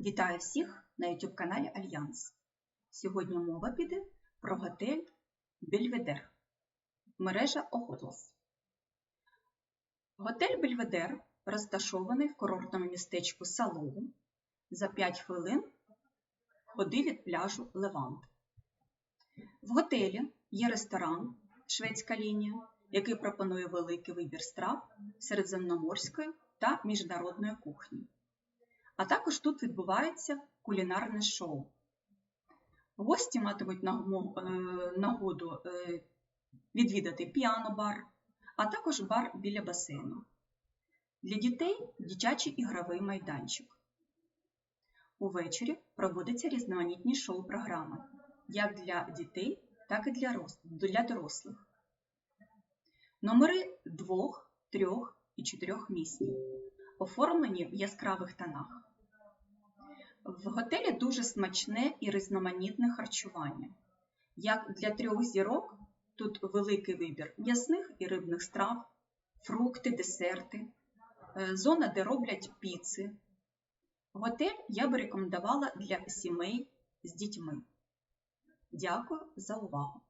Вітаю всіх на YouTube каналі Альянс. Сьогодні мова піде про готель Бельведер, мережа Охотлас. Готель Бельведер розташований в курортному містечку Салоу за 5 хвилин ходи від пляжу Левант. В готелі є ресторан Шведська лінія, який пропонує великий вибір страв середземноморської та міжнародної кухні. А також тут відбувається кулінарне шоу. Гості матимуть е, нагоду е, відвідати піано-бар, а також бар біля басейну. Для дітей дитячий ігровий майданчик. Увечері проводяться різноманітні шоу-програми як для дітей, так і для дорослих. Номери двох, трьох і чотирьох місць оформлені в яскравих тонах. В готелі дуже смачне і різноманітне харчування. Як для трьох зірок, тут великий вибір м'ясних і рибних страв, фрукти, десерти, е, зона, де роблять піци. Готель я би рекомендувала для сімей з дітьми. Дякую за увагу!